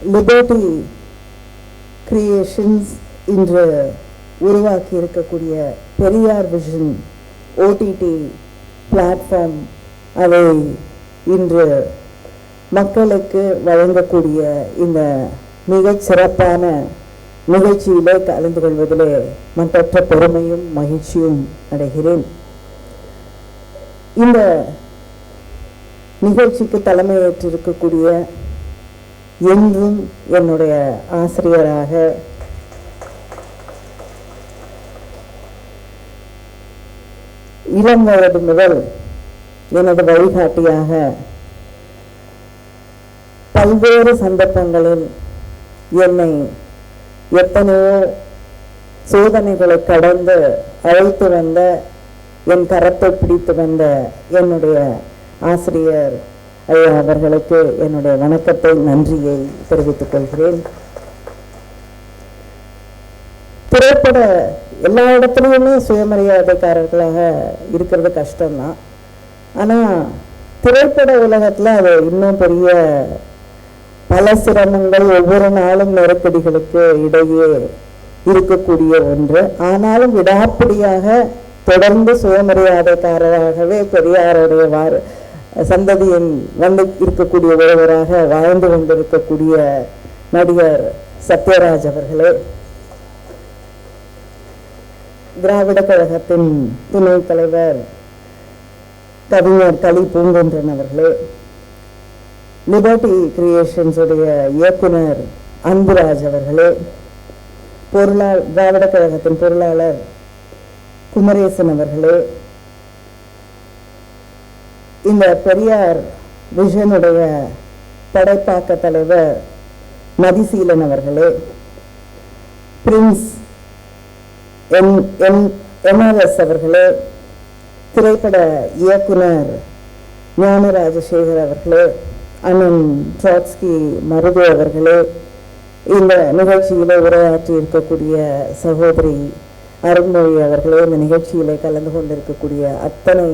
Liberty creations இன்று உருவாக்கி இருக்கக்கூடிய பெரியார் விஷன் ஓடிடி பிளாட்ஃபார்ம் அதை இன்று மக்களுக்கு வழங்கக்கூடிய இந்த மிகச் சிறப்பான நிகழ்ச்சியிலே கலந்து கொள்வதிலே மற்றற்ற பெருமையும் மகிழ்ச்சியும் அடைகிறேன். இந்த நிகழ்ச்சிக்கு தலைமையேற்றிருக்கக்கூடிய என்றும் என்னுடைய ஆசிரியராக இளம் வயது முதல் எனது வழிகாட்டியாக பல்வேறு சந்தர்ப்பங்களில் என்னை எத்தனையோ சோதனைகளை கடந்து அழைத்து வந்த என் கரத்தை பிடித்து வந்த என்னுடைய ஆசிரியர் ஐயா அவர்களுக்கு என்னுடைய வணக்கத்தை நன்றியை தெரிவித்துக் கொள்கிறேன். திரைப்பட எல்லா இடத்துலையுமே சுயமரியாதைக்காரர்களாக இருக்கிறது கஷ்டம்தான். ஆனால் திரைப்பட உலகத்தில் அது இன்னும் பெரிய பல சிரமங்கள் ஒவ்வொரு நாளும் நெருக்கடிகளுக்கு இடையே இருக்கக்கூடிய ஒன்று. ஆனாலும் விடாப்பிடியாக தொடர்ந்து சுயமரியாதைக்காரராகவே பெரியாருடைய வார சந்ததியின் வந்து இருக்கக்கூடிய ஒருவராக வாழ்ந்து கொண்டிருக்கக்கூடிய நடிகர் சத்யராஜ் அவர்களே திராவிட கழகத்தின் துணைத் தலைவர் கவிஞர் கலி பூங்குன்றன் அவர்களே லிபர்டி கிரியேஷன்ஸுடைய இயக்குனர் அன்புராஜ் அவர்களே பொருளா திராவிட கழகத்தின் பொருளாளர் குமரேசன் அவர்களே இந்த பெரியார் விஷனுடைய படைப்பாக்க தலைவர் மதிசீலன் அவர்களே பிரின்ஸ் என் எம் எம்ஆர்எஸ் அவர்களே திரைப்பட இயக்குனர் ஞான ராஜசேகர் அவர்களே அண்ணன் ட்ராட்ஸ்கி மருது அவர்களே இந்த நிகழ்ச்சியிலே உரையாற்றி இருக்கக்கூடிய சகோதரி அருண்மொழி அவர்களே இந்த நிகழ்ச்சியிலே கலந்து கொண்டிருக்கக்கூடிய அத்தனை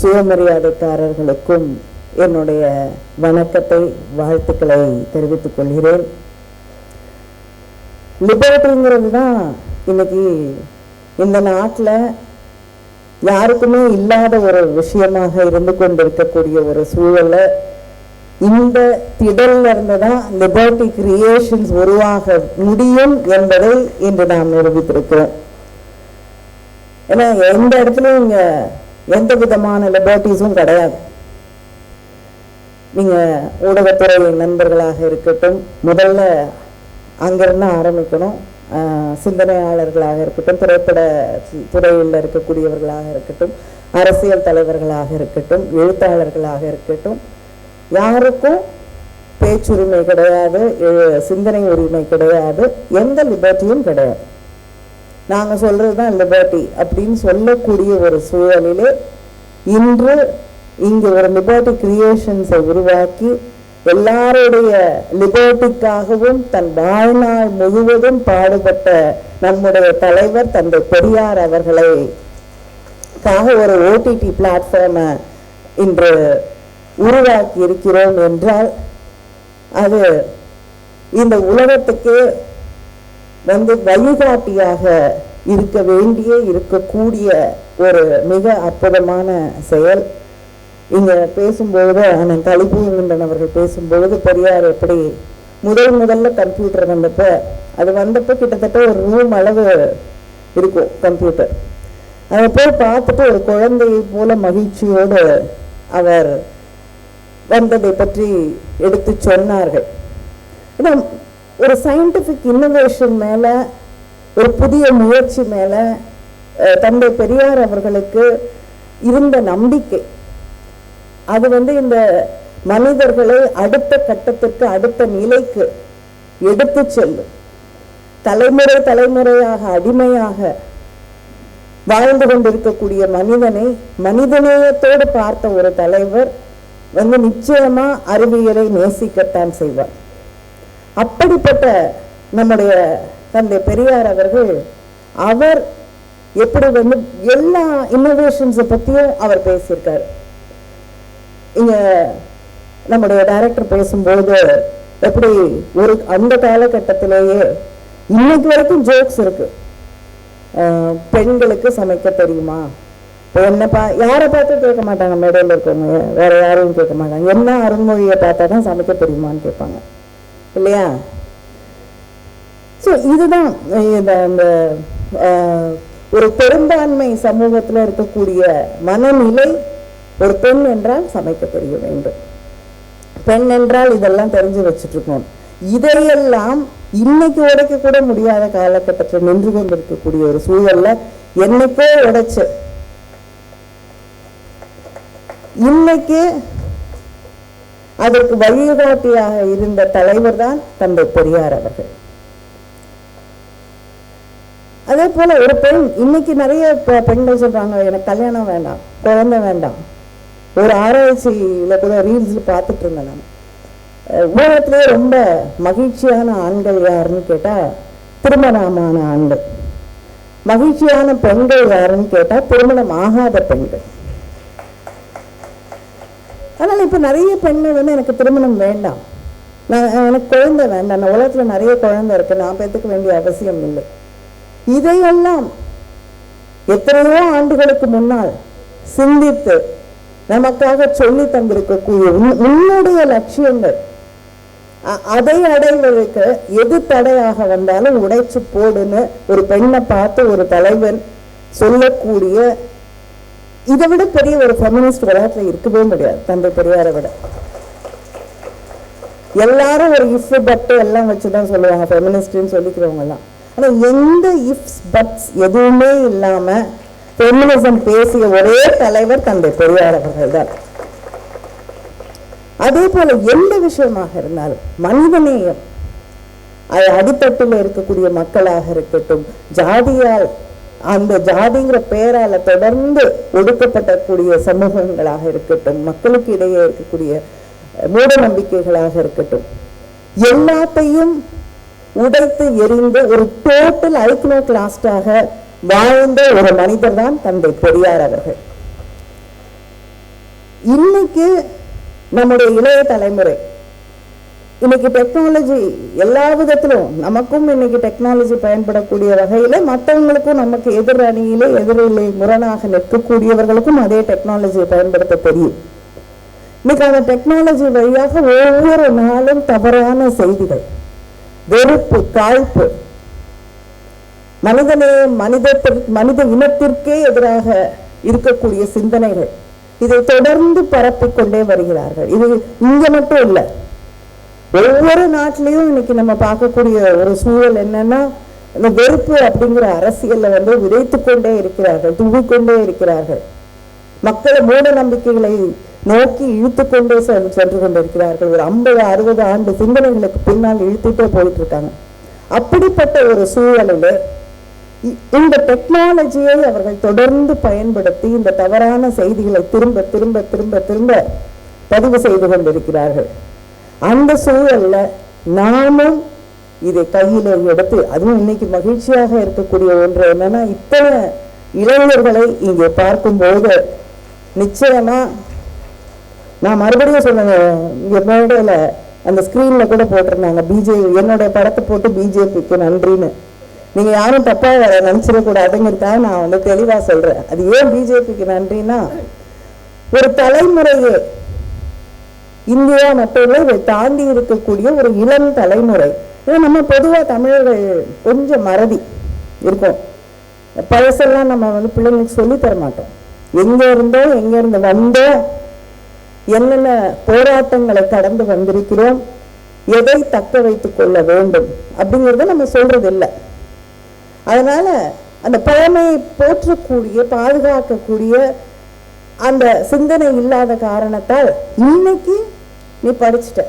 சுயமரியாதைக்காரர்களுக்கும் என்னுடைய வணக்கத்தை வாழ்த்துக்களை தெரிவித்துக் கொள்கிறேன். லிபர்ட்டிங்கிறது தான் இன்னைக்கு இந்த நாட்டில் யாருக்குமே இல்லாத ஒரு விஷயமாக இருந்து கொண்டிருக்கக்கூடிய ஒரு சூழலை இந்த திடல்ல இருந்து தான் லிபர்ட்டி கிரியேஷன்ஸ் உருவாக முடியும் என்பதை இன்று நாம் நிரூபித்திருக்கிறோம். ஏன்னா எந்த இடத்துலையும் இங்க எந்த விதமான லிபர்ட்டிஸும் கிடையாது. நீங்க ஊடகத்துறை நண்பர்களாக இருக்கட்டும் முதல்ல அங்கிருந்து ஆரம்பிக்கணும். ஆஹ் சிந்தனையாளர்களாக இருக்கட்டும் திரைப்பட துறையில் இருக்கக்கூடியவர்களாக இருக்கட்டும் அரசியல் தலைவர்களாக இருக்கட்டும் எழுத்தாளர்களாக இருக்கட்டும் யாருக்கும் பேச்சுரிமை கிடையாது சிந்தனை உரிமை கிடையாது எந்த லிபர்ட்டியும் கிடையாது. நாங்கள் சொல்கிறது தான் லிபர்ட்டி அப்படின்னு சொல்லக்கூடிய ஒரு சூழலிலே இன்று இங்கு ஒரு லிபர்ட்டி கிரியேஷன்ஸை உருவாக்கி எல்லாருடைய லிபர்ட்டிக்காகவும் தன் வாழ்நாள் முழுவதும் பாடுபட்ட நம்முடைய தலைவர் தந்தை பெரியார் அவர்களை காக ஒரு ஓடிடி பிளாட்ஃபார்மை இன்று உருவாக்கி இருக்கிறோம் என்றால் அது இந்த உலகத்துக்கு வந்து வழிகாட்டியாக இருக்க வேண்டிய இருக்கக்கூடிய ஒரு மிக அற்புதமான செயல். இங்க பேசும்பொழுது அண்ணன் தலிபூங்குன்றன் அவர்கள் பேசும்பொழுது பெரியார் எப்படி முதல் முதல்ல கம்ப்யூட்டர் வந்தப்ப அது வந்தப்ப கிட்டத்தட்ட ஒரு ரூம் அளவு இருக்கும் கம்ப்யூட்டர் அதை போய் பார்த்துட்டு ஒரு குழந்தையை போல மகிழ்ச்சியோடு அவர் வந்ததை பற்றி எடுத்து சொன்னார்கள். ஏன்னா ஒரு சயின்டிஃபிக் இன்னோவேஷன் மேலே ஒரு புதிய முயற்சி மேலே தந்தை பெரியார் அவர்களுக்கு இருந்த நம்பிக்கை. அது வந்து இந்த மனிதர்களை அடுத்த கட்டத்திற்கு அடுத்த நிலைக்கு எடுத்து செல்லும். தலைமுறை தலைமுறையாக அடிமையாக வாழ்ந்து கொண்டிருக்கக்கூடிய மனிதனை மனிதநேயத்தோடு பார்த்த ஒரு தலைவர் வந்து நிச்சயமா அறிவியலை நேசிக்கத்தான் செய்வார். அப்படிப்பட்ட நம்முடைய தந்தை பெரியார் அவர்கள் அவர் எப்படி வந்து எல்லா இன்னோவேஷன்ஸை பற்றியும் அவர் பேசியிருக்கார். இங்க நம்முடைய டைரக்டர் பேசும்போது எப்படி ஒரு அந்த காலகட்டத்திலேயே இன்னைக்கு வரைக்கும் ஜோக்ஸ் இருக்கு. பெண்களுக்கு சமைக்க தெரியுமா? இப்போ என்ன பா யாரை பார்த்து கேட்க மாட்டாங்க மேடையில் இருக்கவங்க வேற யாரையும் கேட்க மாட்டாங்க. என்ன அருண்மொழியை பார்த்தா தான் சமைக்க தெரியுமான்னு கேட்பாங்க. இல்லையா? ஸோ இதுதான் இந்த அந்த ஒரு பெரும்பான்மை சமூகத்தில் இருக்கக்கூடிய மனநிலை ஒரு பெண் என்றால் சமைக்க தெரிய வேண்டும். பெண் என்றால் இதெல்லாம் தெரிஞ்சு வச்சுட்ருக்கோம் இதையெல்லாம் இன்னைக்கு உடைக்க கூட முடியாத காலகட்டத்தில் நின்று கொண்டிருக்கக்கூடிய ஒரு சூழல்ல என்னைக்கோ உடைச்சு. இன்னைக்கு அதற்கு வழிகாட்டியாக இருந்த தலைவர் தான் தந்தை பெரியார் அவர்கள். அதே போல ஒரு பெண் இன்னைக்கு நிறைய பெண்கள் சொல்றாங்க எனக்கு கல்யாணம் வேண்டாம் குழந்தை வேண்டாம். ஒரு ஆராய்ச்சியில கூட ரீல்ஸ் பார்த்துட்டு இருந்தேன் நான். உலகத்திலேயே ரொம்ப மகிழ்ச்சியான ஆண்கள் யாருன்னு கேட்டா திருமணமான ஆண்கள். மகிழ்ச்சியான பெண்கள் யாருன்னு கேட்டா திருமணம் ஆகாத பெண்கள். அதனால் இப்போ நிறைய பெண்கள் வந்து எனக்கு திருமணம் வேண்டாம். நான் எனக்கு குழந்தை வேண்டாம். நான் உலகத்துல நிறைய குழந்தை இருக்குது நான் பேத்துக்க வேண்டிய அவசியம் இல்லை. இதையெல்லாம் எத்தனையோ ஆண்டுகளுக்கு முன்னால் சிந்தித்து நமக்காக சொல்லி தந்திருக்கக்கூடிய உன்னுடைய லட்சியங்கள் அதை அடைவதற்கு எது தடையாக வந்தாலும் உடைச்சு போடுன்னு ஒரு பெண்ணை பார்த்து ஒரு தலைவன் சொல்லக்கூடிய இதை விட பெரிய ஒரு ஃபெமினிஸ்ட் உலகத்துல இருக்கவே முடியாது தந்தை பெரியாரை விட. எல்லாரும் ஒரு இஃப் பட்டு எல்லாம் வச்சு தான் சொல்லுவாங்க ஃபெமினிஸ்ட்னு சொல்லிக்கிறவங்கலாம் ஆனால் எந்த இஃப்ஸ் பட்ஸ் எதுவுமே இல்லாமல் ஃபெமினிசம் பேசிய ஒரே தலைவர் தந்தை பெரியார் அவர்கள் தான். அதே போல எந்த விஷயமாக இருந்தாலும் மனிதநேயம் அது அடித்தட்டில் இருக்கக்கூடிய மக்களாக இருக்கட்டும் ஜாதியால் அந்த ஜாதிங்கிற பெயரால தொடர்ந்து ஒடுக்கப்படக்கூடிய சமூகங்களாக இருக்கட்டும் மக்களுக்கு இடையே இருக்கக்கூடிய மூட நம்பிக்கைகளாக இருக்கட்டும் எல்லாத்தையும் உடைத்து எரிந்து ஒரு டோட்டல் ஐக்னோ கிளாஸ்டாக வாழ்ந்த ஒரு மனிதர் தான் தந்தை பெரியார் அவர்கள். இன்னைக்கு நம்முடைய இளைய தலைமுறை இன்னைக்கு டெக்னாலஜி எல்லா விதத்திலும் நமக்கும் இன்னைக்கு டெக்னாலஜி பயன்படக்கூடிய வகையில் மற்றவங்களுக்கும் நமக்கு எதிர் அணியிலே எதிரிலே முரணாக நிற்கக்கூடியவர்களுக்கும் அதே டெக்னாலஜியை பயன்படுத்த தெரியும். இன்னைக்கு அந்த டெக்னாலஜி வழியாக ஒவ்வொரு நாளும் தவறான செய்திகள் வெறுப்பு தாழ்ப்பு மனிதனே மனிதத்திற்கு மனித இனத்திற்கே எதிராக இருக்கக்கூடிய சிந்தனைகள் இதை தொடர்ந்து பரப்பிக்கொண்டே வருகிறார்கள். இது இங்கே மட்டும் இல்லை ஒவ்வொரு நாட்டிலையும் இன்னைக்கு நம்ம பார்க்கக்கூடிய ஒரு சூழல் என்னன்னா இந்த வெறுப்பு அப்படிங்கிற அரசியல்ல வந்து விதைத்து கொண்டே இருக்கிறார்கள் தூவிக்கொண்டே இருக்கிறார்கள். மக்களை மூட நம்பிக்கைகளை நோக்கி இழுத்து கொண்டே சென்று சென்று கொண்டிருக்கிறார்கள். ஒரு ஐம்பது அறுபது ஆண்டு சிந்தனைகளுக்கு பின்னால் இழுத்துட்டே போயிட்டு இருக்காங்க அப்படிப்பட்ட ஒரு சூழலில் இந்த டெக்னாலஜியை அவர்கள் தொடர்ந்து பயன்படுத்தி இந்த தவறான செய்திகளை திரும்ப திரும்ப திரும்ப திரும்ப பதிவு செய்து கொண்டிருக்கிறார்கள். அந்த சூழல்ல நாமும் இதை கையில் எடுத்து அதுவும் இன்னைக்கு மகிழ்ச்சியாக இருக்கக்கூடிய ஒன்று என்னன்னா இத்தனை இளைஞர்களை இங்கே பார்க்கும்போது நிச்சயமா நான் மறுபடியும் சொன்னேன் இங்க அந்த ஸ்கிரீன்ல கூட போட்டிருந்தாங்க பிஜேபி என்னோட படத்தை போட்டு பிஜேபிக்கு நன்றின்னு. நீங்க யாரும் தப்பா நினச்சிடக்கூடாதுங்கிறதுக்காக நான் வந்து தெளிவா சொல்றேன். அது ஏன் பிஜேபிக்கு நன்றின்னா ஒரு தலைமுறையே இந்தியா மட்டும் இல்லை இதை தாண்டி இருக்கக்கூடிய ஒரு இளம் தலைமுறை. ஏன்னா நம்ம பொதுவா தமிழர்கள் கொஞ்சம் மறதி இருக்கும். பழசெல்லாம் நம்ம வந்து பிள்ளைங்களுக்கு சொல்லி தர மாட்டோம். எங்க இருந்தோம் எங்க இருந்து வந்தோம் என்னென்ன போராட்டங்களை கடந்து வந்திருக்கிறோம் எதை தக்க வைத்துக் கொள்ள வேண்டும் அப்படிங்கிறத நம்ம சொல்றது இல்லை அதனால அந்த பழமையை போற்றக்கூடிய பாதுகாக்கக்கூடிய அந்த சிந்தனை இல்லாத காரணத்தால் இன்னைக்கு நீ படிச்சுட்ட.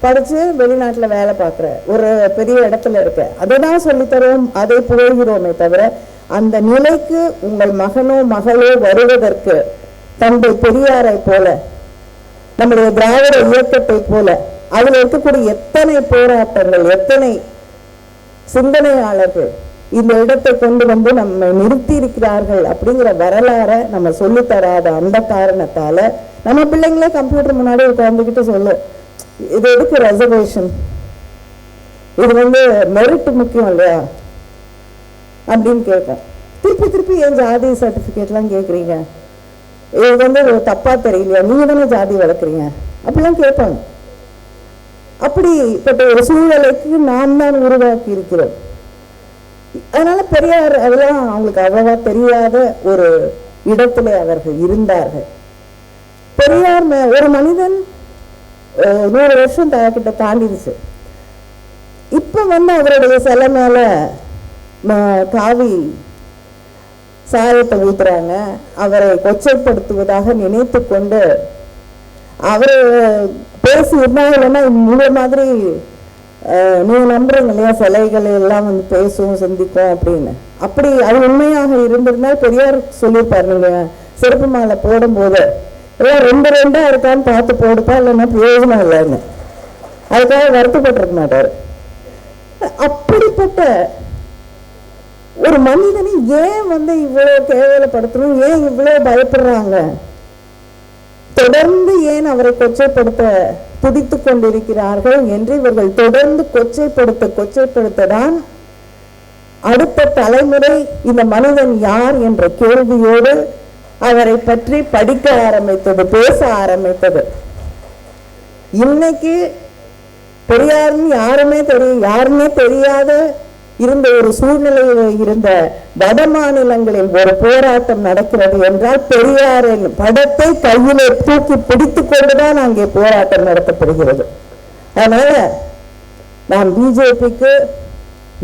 படிச்சு வெளிநாட்டுல வேலை பார்க்குற. ஒரு பெரிய இடத்துல இருக்க. அதை தான் சொல்லித்தரோம் அதை புகழ்கிறோமே தவிர அந்த நிலைக்கு உங்கள் மகனோ மகளோ வருவதற்கு தந்தை பெரியாரை போல நம்முடைய திராவிட இயக்கத்தை போல அதில் இருக்கக்கூடிய எத்தனை போராட்டங்கள் எத்தனை சிந்தனையாளர்கள் இந்த இடத்தை கொண்டு வந்து நம்மை நிறுத்தி இருக்கிறார்கள் அப்படிங்கிற வரலாறை நம்ம சொல்லித்தராத அந்த காரணத்தால நம்ம பிள்ளைங்களே கம்ப்யூட்டர் முன்னாடி உட்காந்துக்கிட்டு சொல்லு. இது எதுக்கு ரெசர்வேஷன் இது வந்து மெரிட் முக்கியம் இல்லையா? அப்படின்னு கேட்பேன். திருப்பி திருப்பி என் ஜாதி சர்டிஃபிகேட்லாம் கேட்குறீங்க இது வந்து தப்பாக தெரியலையா? நீங்கள் தானே ஜாதி வளர்க்குறீங்க? அப்படிலாம் கேட்பாங்க. அப்படிப்பட்ட ஒரு சூழ்நிலைக்கு நாம் தான் உருவாக்கி இருக்கிறோம் அதனால பெரியார் அதெல்லாம் அவங்களுக்கு அவ்வளவா தெரியாத ஒரு இடத்துல அவர்கள் இருந்தார்கள். பெரியார் ஒரு மனிதன் நூறு வருஷம் கிட்ட தாண்டிடுச்சு. இப்போ வந்து அவருடைய சிலை மேல காவி சாயத்தை ஊத்துறாங்க. அவரை கொச்சைப்படுத்துவதாக நினைத்து கொண்டு அவர் பேசி இருந்தாங்கன்னா இந்த மாதிரி அஹ், நீங்க நம்புறீங்க இல்லையா? சிலைகள் எல்லாம் வந்து பேசும் சிந்திக்கும் அப்படின்னு. அப்படி அது உண்மையாக இருந்திருந்தால் பெரியார் சொல்லியிருப்பார் நீங்க செருப்பு மாலை போடும்போது. எல்லாம் ரெண்டு ரெண்டா இருக்கான்னு பார்த்து போடுப்பா இல்லைன்னா பிரயோஜனம் இல்லைன்னு. அதுக்காக வருத்தப்பட்டிருக்க மாட்டார். அப்படிப்பட்ட ஒரு மனிதனை ஏன் வந்து இவ்வளவு கேவலப்படுத்தணும் ஏன் இவ்வளவு பயப்படுறாங்க? தொடர்ந்து ஏன் அவரை கொச்சைப்படுத்த துடித்துக் கொண்டிருக்கிறார்கள் என்று இவர்கள் தொடர்ந்து கொச்சைப்படுத்த கொச்சைப்படுத்த தான் அடுத்த தலைமுறை இந்த மனிதன் யார் என்ற கேள்வியோடு அவரை பற்றி படிக்க ஆரம்பித்தது பேச ஆரம்பித்தது. இன்னைக்கு பெரியார்னு யாருமே தெரியும் யாருமே தெரியாத இருந்த ஒரு சூழ்நிலையில் இருந்த வட மாநிலங்களில் ஒரு போராட்டம் நடக்கிறது என்றால் பெரியாரின் படத்தை கையிலே தூக்கி பிடித்து கொண்டுதான் அங்கே போராட்டம் நடத்தப்படுகிறது. அதனால நான் பிஜேபிக்கு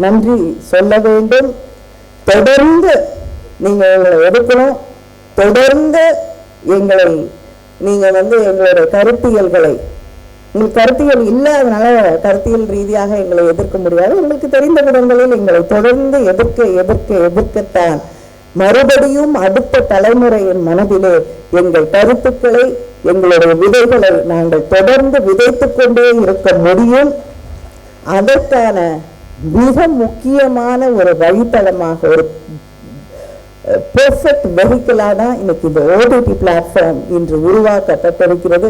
நன்றி சொல்ல வேண்டும். தொடர்ந்து நீங்கள் எங்களை எடுக்கணும். தொடர்ந்து எங்களை நீங்கள் வந்து எங்களுடைய கருத்தியல்களை உங்களுக்கு கருத்தியல் இல்லாதனால கருத்தியல் ரீதியாக எங்களை எதிர்க்க முடியாது. உங்களுக்கு தெரிந்த விதங்களில் எங்களை தொடர்ந்து எதிர்க்க எதிர்க்க எதிர்க்கத்தான். மறுபடியும் அடுத்த தலைமுறையின் மனதிலே எங்கள் கருத்துக்களை எங்களுடைய விதைகளை நாங்கள் தொடர்ந்து விதைத்து கொண்டே இருக்க முடியும். அதற்கான மிக முக்கியமான ஒரு வழித்தளமாக ஒரு பெர்ஃபெக்ட் வெஹிக்கிளாக தான் இன்னைக்கு இந்த ஓடிடி பிளாட்ஃபார்ம் இன்று உருவாக்கப்பட்டிருக்கிறது.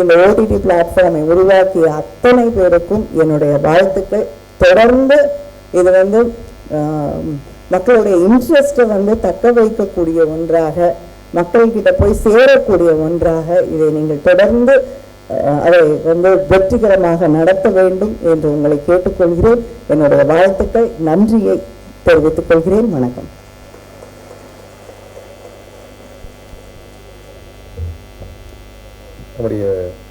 இந்த ஓடிடி பிளாட்ஃபார்மை உருவாக்கிய அத்தனை பேருக்கும் என்னுடைய வாழ்த்துக்கள். தொடர்ந்து இது வந்து மக்களுடைய இன்ட்ரெஸ்ட்டை வந்து தக்க வைக்கக்கூடிய ஒன்றாக மக்கள்கிட்ட போய் சேரக்கூடிய ஒன்றாக இதை நீங்கள் தொடர்ந்து அதை வந்து வெற்றிகரமாக நடத்த வேண்டும் என்று உங்களை கேட்டுக்கொள்கிறேன். என்னுடைய வாழ்த்துக்கள் நன்றியை தெரிவித்துக் கொள்கிறேன். வணக்கம். நம்முடைய அக்கா